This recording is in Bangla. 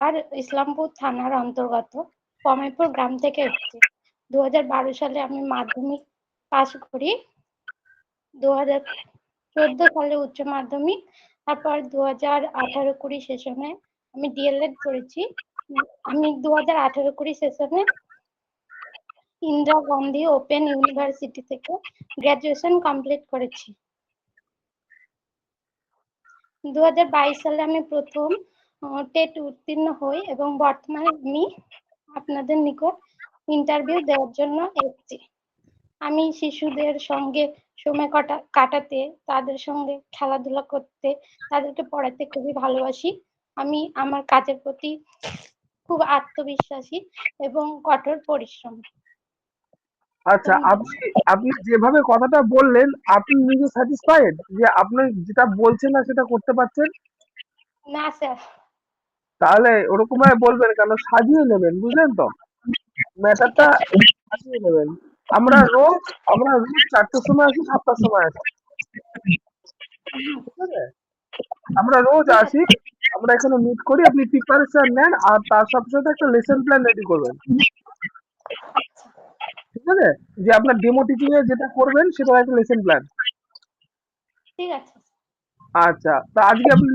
আর ইসলামপুর থানার অন্তর্গত পমেরপুর গ্রাম থেকে এসেছি। দু সালে আমি মাধ্যমিক পাশ করি। দু হাজার চোদ্দ সালে উচ্চ মাধ্যমিক। তারপর দু হাজার আঠারো কুড়ি সেশনে আমি ডিএলএড করেছি। আমি দু হাজার আঠারো কুড়ি সেশনে ইন্দিরা গান্ধী ওপেন ইউনিভার্সিটি থেকে গ্র্যাজুয়েশন কমপ্লিট করেছি। দু হাজার বাইশ সালে আমি প্রথম টেট উত্তীর্ণ হই এবং বর্তমানে আমি আপনাদের নিকট ইন্টারভিউ দেওয়ার জন্য এসেছি। আমি শিশুদের সঙ্গে সময় কাটা কাটাতে তাদের সঙ্গে খেলাধুলা করতে তাদেরকে পড়াতে খুবই ভালোবাসি। আমি আমার কাজের প্রতি খুব আত্মবিশ্বাসী এবং কঠোর পরিশ্রম। আচ্ছা আপনি আপনি যেভাবে কথাটা বললেন আপনি নিজে স্যাটিসফাইড যে আপনি যেটা বলছেন না সেটা করতে পারছেন? না স্যার। তাহলে ওরকম ভাবে বলবেন কেন? সাজিয়ে নেবেন বুঝলেন তো? ম্যাটারটা সাজিয়ে নেবেন। আমরা রোজ আমরা রোজ চারটের সময় আসি সাতটার সময় আসি। আমরা রোজ আসি আমরা এখানে মিট করি আপনি প্রিপারেশন নেন আর তার সাথে সাথে একটা লেসন প্ল্যান রেডি করবেন। ঠিক আছে? যে আপনার ডেমো টিচিং এ যেটা করবেন সেটা একটা লেসন প্ল্যান ঠিক আছে। আচ্ছা তা আজকে আপনি